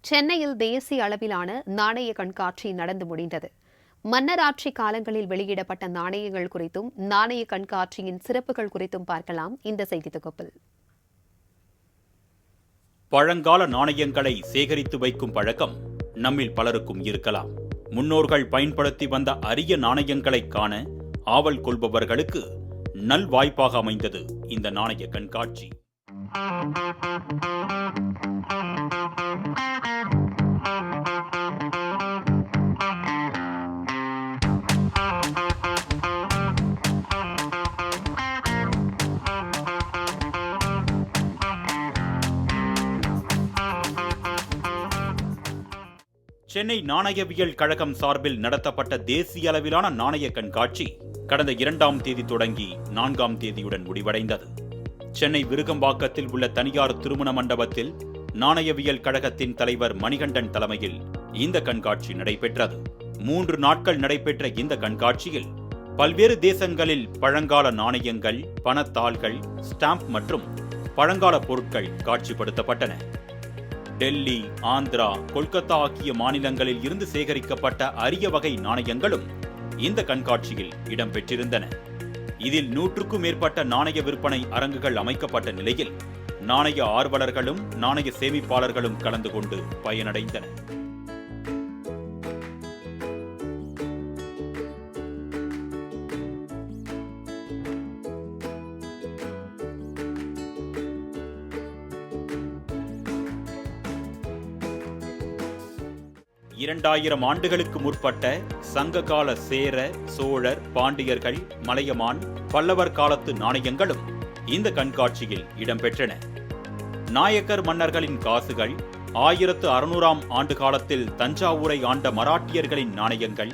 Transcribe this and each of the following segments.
சென்னையில் தேசிய அளவிலான நாணய கண்காட்சி நடந்து முடிந்தது. மன்னராட்சி காலங்களில் வெளியிடப்பட்ட நாணயங்கள் குறித்தும் நாணய கண்காட்சியின் சிறப்புகள் குறித்தும் பார்க்கலாம் இந்த செய்தி தொகுப்பில். பழங்கால நாணயங்களை சேகரித்து வைக்கும் பழக்கம் நம்மில் பலருக்கும் இருக்கலாம். முன்னோர்கள் பயன்படுத்தி வந்த அரிய நாணயங்களை காண ஆவல் கொள்பவர்களுக்கு நல்வாய்ப்பாக அமைந்தது இந்த நாணய கண்காட்சி. சென்னை நாணயவியல் கழகம் சார்பில் நடத்தப்பட்ட தேசிய அளவிலான நாணய கண்காட்சி கடந்த இரண்டாம் தேதி தொடங்கி நான்காம் தேதியுடன் முடிவடைந்தது. சென்னை விருகம்பாக்கத்தில் உள்ள தனியார் திருமண மண்டபத்தில் நாணயவியல் கழகத்தின் தலைவர் மணிகண்டன் தலைமையில் இந்த கண்காட்சி நடைபெற்றது. மூன்று நாட்கள் நடைபெற்ற இந்த கண்காட்சியில் பல்வேறு தேசங்களில் பழங்கால நாணயங்கள் பணத்தாள்கள் ஸ்டாம்ப் மற்றும் பழங்கால பொருட்கள் காட்சிப்படுத்தப்பட்டன. டெல்லி ஆந்திரா கொல்கத்தா ஆகிய மாநிலங்களில் இருந்து சேகரிக்கப்பட்ட அரிய வகை நாணயங்களும் இந்த கண்காட்சியில் இடம்பெற்றிருந்தன. இதில் நூற்றுக்கும் மேற்பட்ட நாணய விற்பனை அரங்குகள் அமைக்கப்பட்ட நிலையில் நாணய ஆர்வலர்களும் நாணய சேமிப்பாளர்களும் கலந்து கொண்டு பயனடைந்தனர். இரண்டாயிரம் ஆண்டுகளுக்கு முற்பட்ட சங்ககால சேர சோழர் பாண்டியர்கள் மலையமான் பல்லவர் காலத்து நாணயங்களும் இந்த கண்காட்சியில் இடம்பெற்றன. நாயக்கர் மன்னர்களின் காசுகள் ஆயிரத்து அறுநூறாம் ஆண்டு காலத்தில் தஞ்சாவூரை ஆண்ட மராட்டியர்களின் நாணயங்கள்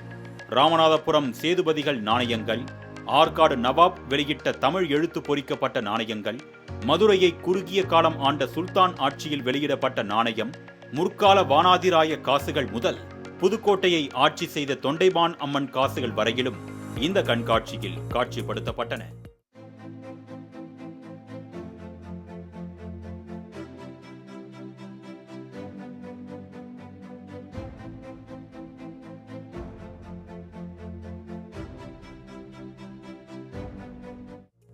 ராமநாதபுரம் சேதுபதிகள் நாணயங்கள் ஆற்காடு நவாப் வெளியிட்ட தமிழ் எழுத்து பொறிக்கப்பட்ட நாணயங்கள் மதுரையை குறுகிய காலம் ஆண்ட சுல்தான் ஆட்சியில் வெளியிடப்பட்ட நாணயம் முற்கால வானாதிராய காசுகள் முதல் புதுக்கோட்டையை ஆட்சி செய்த தொண்டைமான் அம்மன் காசுகள் வரையிலும் இந்த கண்காட்சியில் காட்சிப்படுத்தப்பட்டன.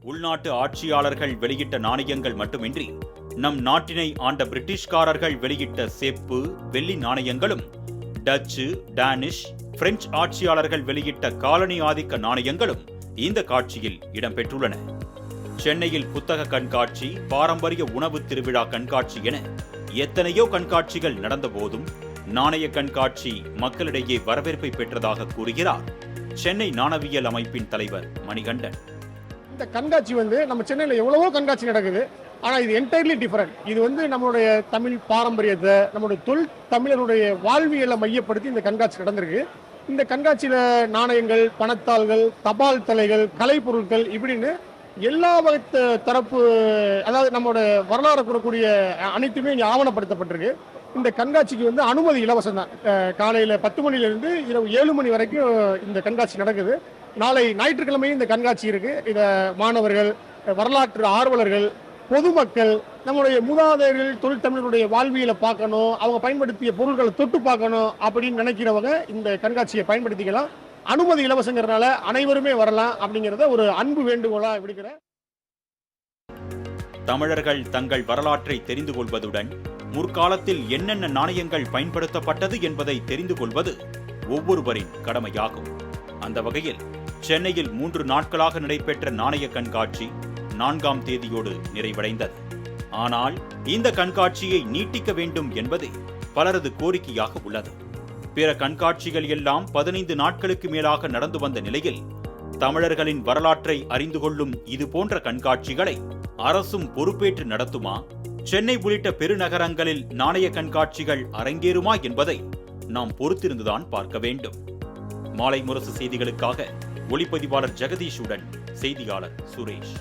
உள்நாட்டு ஆட்சியாளர்கள் வெளியிட்ட நாணயங்கள் மட்டுமின்றி நம் நாட்டினை ஆண்ட பிரிட்டிஷ்காரர்கள் வெளியிட்ட செப்பு வெள்ளி நாணயங்களும் டச்சு டானிஷ் பிரெஞ்சு ஆட்சியாளர்கள் வெளியிட்ட காலனி ஆதிக்க நாணயங்களும் இந்த காட்சியில் இடம்பெற்றுள்ளன. சென்னையில் புத்தக கண்காட்சி பாரம்பரிய உணவு திருவிழா கண்காட்சி என எத்தனையோ கண்காட்சிகள் நடந்த போதும் நாணய கண்காட்சி மக்களிடையே வரவேற்பை பெற்றதாக கூறுகிறார் சென்னை நாணவியல் அமைப்பின் தலைவர் மணிகண்டன். இந்த கண்காட்சி வந்து நம்ம சென்னையில் எவ்வளவோ கண்காட்சி நடக்குது. ஆனால் இது என்டையர்லி டிஃபரெண்ட் இது வந்து நம்மளுடைய தமிழ் பாரம்பரியத்தை நம்மளுடைய தொல் தமிழருடைய வாழ்வியலை மையப்படுத்தி இந்த கண்காட்சி நடந்திருக்கு. இந்த கண்காட்சியில் நாணயங்கள் பணத்தாள்கள் தபால் தலைகள் கலைப்பொருட்கள் இப்படின்னு எல்லா வகை தரப்பு அதாவது நம்மளோட வரலாறு கூடக்கூடிய அனைத்துமே இங்கே ஆவணப்படுத்தப்பட்டிருக்கு. இந்த கண்காட்சிக்கு வந்து அனுமதி இலவசம் தான். காலையில் பத்து மணிலேருந்து இரவு ஏழு மணி வரைக்கும் இந்த கண்காட்சி நடக்குது. நாளை ஞாயிற்றுக்கிழமையும் இந்த கண்காட்சி இருக்குது இதை மாணவர்கள் வரலாற்று ஆர்வலர்கள் பொதுமக்கள் நம்முடைய மூதாதையர்கள் தொழிற்தமிழருடைய வாழ்வியலை பார்க்கணும் அவங்க பயன்படுத்திய பொருட்களை தொட்டு பார்க்கணும் அப்படின்னு நினைக்கிறவங்க இந்த கண்காட்சியை பயன்படுத்திக்கலாம். அனுமதி இலவசங்கிறதுனால அனைவருமே வரலாம் அப்படிங்கிறத ஒரு அன்பு வேண்டுகோளா விடுக்கிறேன். தமிழர்கள் தங்கள் வரலாற்றை தெரிந்து கொள்வதுடன் முற்காலத்தில் என்னென்ன நாணயங்கள் பயன்படுத்தப்பட்டது என்பதை தெரிந்து கொள்வது ஒவ்வொருவரின் கடமையாகும். அந்த வகையில் சென்னையில் மூன்று நாட்களாக நடைபெற்ற நாணய கண்காட்சி நான்காம் தேதியோடு நிறைவடைந்தது. ஆனால் இந்த கண்காட்சியை நீட்டிக்க வேண்டும் என்பது பலரது கோரிக்கையாக உள்ளது. பிற கண்காட்சிகள் எல்லாம் பதினைந்து நாட்களுக்கு மேலாக நடந்து வந்த நிலையில் தமிழர்களின் வரலாற்றை அறிந்து கொள்ளும் இது போன்ற கண்காட்சிகளை அரசும் பொறுப்பேற்று நடத்துமா? சென்னை உள்ளிட்ட பெருநகரங்களில் நாணய கண்காட்சிகள் அரங்கேறுமா என்பதை நாம் பொறுத்திருந்துதான் பார்க்க வேண்டும். மாலை முரசு செய்திகளுக்காக ஒளிப்பதிவாளர் ஜெகதீஷுடன் செய்தியாளர் சுரேஷ்.